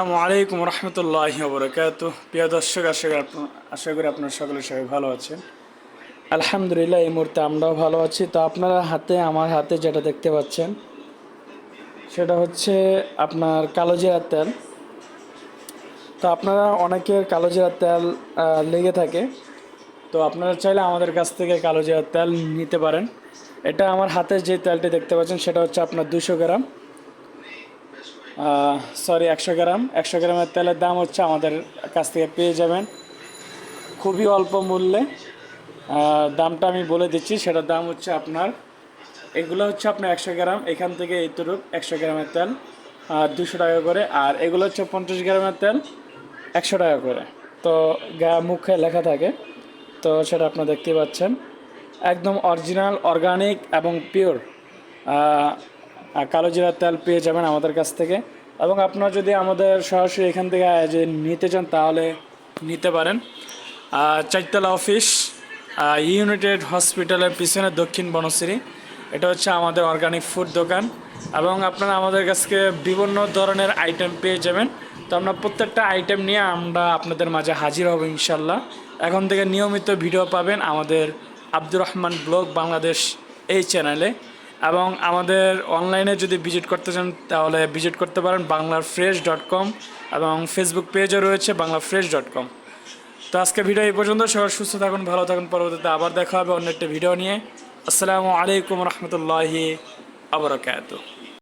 আসসালামু আলাইকুম রহমতুল্লাহ বরকাত প্রিয় দর্শক, আশা করি আশা করি আপনার সকলে সবাই ভালো আছেন। আলহামদুলিল্লাহ, এই মুহূর্তে আমরাও ভালো আছি। তো আপনারা হাতে, আমার হাতে যেটা দেখতে পাচ্ছেন, সেটা হচ্ছে আপনার কালো জিরার তেল। তো আপনারা অনেকের কালো জিরার তেল লেগে থাকে। তো আপনারা চাইলে আমাদের কাছ থেকে কালো জিরার তেল নিতে পারেন। এটা আমার হাতে যে তেলটি দেখতে পাচ্ছেন, সেটা হচ্ছে আপনার দুশো গ্রাম। সরি একশো গ্রাম। একশো গ্রামের তেলের দাম হচ্ছে আমাদের কাছ থেকে পেয়ে যাবেন। খুবই অল্প মূল্যে। দামটা আমি বলে দিচ্ছি, সেটার দাম হচ্ছে আপনার, এগুলো হচ্ছে আপনার একশো গ্রাম। এখান থেকে এইটুক একশো গ্রামের তেল দুশো টাকা করে। আর এগুলো হচ্ছে পঞ্চাশ গ্রামের তেল, একশো টাকা করে। তো গা, মুখে লেখা থাকে। তো সেটা আপনারা দেখতে পাচ্ছেন। একদম অরিজিনাল অর্গানিক এবং পিওর কালো জিরার তেল পেয়ে যাবেন আমাদের কাছ থেকে। এবং আপনারা যদি আমাদের সরাসরি এখান থেকে যে নিতে চান, তাহলে নিতে পারেন। চারতলা অফিস ইউনাইটেড হসপিটালের পিছনে দক্ষিণ বনশ্রী। এটা হচ্ছে আমাদের অর্গানিক ফুড দোকান। এবং আপনারা আমাদের কাছকে বিভিন্ন ধরনের আইটেম পেয়ে যাবেন। তো আমরা প্রত্যেকটা আইটেম নিয়ে আমরা আপনাদের মাঝে হাজির হব ইনশাল্লাহ। এখন থেকে নিয়মিত ভিডিও পাবেন আমাদের আব্দুর রহমান ব্লগ বাংলাদেশ এই চ্যানেলে এবং আমাদের অনলাইনে যদি ভিজিট করতে চান, তাহলে ভিজিট করতে পারেন বাংলার ফ্রেশ ডট কম এবং ফেসবুক পেজও রয়েছে বাংলা ফ্রেশ ডট কম। তো আজকে ভিডিও এই পর্যন্ত, সবাই সুস্থ থাকুন, ভালো থাকুন, পরবর্তীতে আবার দেখা হবে অন্য একটা ভিডিও নিয়ে। আসসালামু আলাইকুম রহমতুল্লাহি আবরকাত